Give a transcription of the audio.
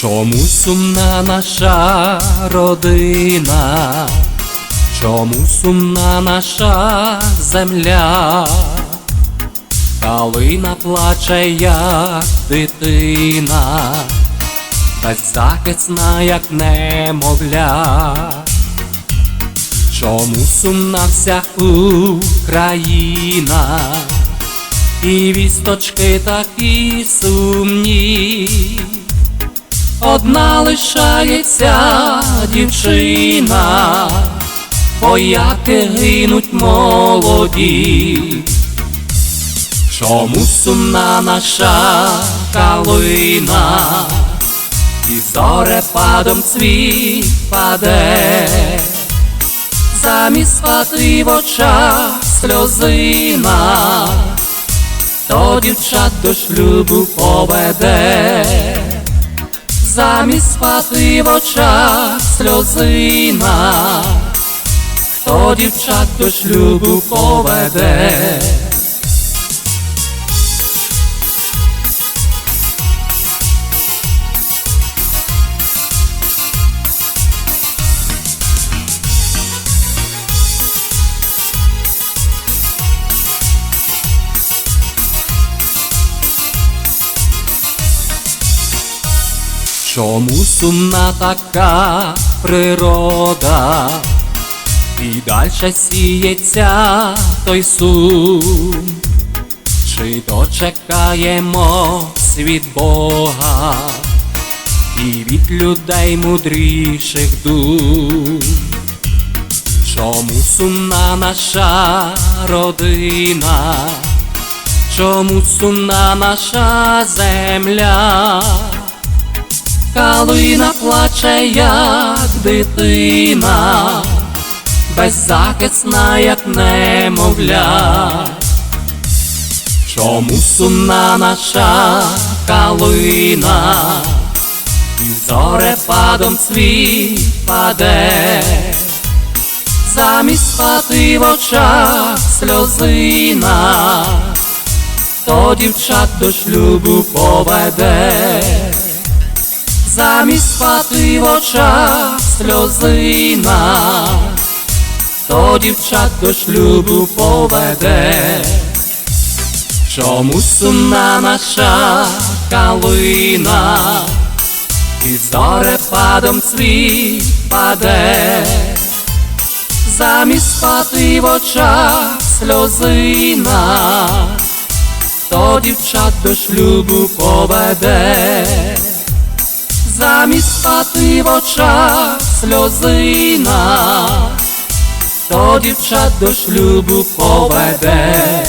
Чому сумна наша родина? Чому сумна наша земля? Калина плаче, як дитина, беззахисна, як немовля. Чому сумна вся Україна? І вісточки такі сумні. Одна лишається дівчина, вояки гинуть молоді. Чому сумна наша калина, і зорепадом цвіт паде, замість спати в очах сльозина, то дівчат до шлюбу поведе замість спати в очах сльозина, хто дівчат до шлюбу поведе. Чому сумна така природа, і дальше сіється той сум, чи дочекаємо від Бога і від людей мудріших дум? Чому сумна наша родина? Чому сумна наша земля? Калина плаче, як дитина, беззахисна, як немовля. Чому сумна наша калина, і зорепадом цвіт паде, замість спати в очах сльозина, то дівчат до шлюбу поведе замість спати в очах сльозина, то дівчат до шлюбу поведе. Чому сумна наша калина, і зорепадом цвіт паде, замість спати в очах сльозина, то дівчат до шлюбу поведе замість спати в очах сльозина, то дівчат до шлюбу поведе.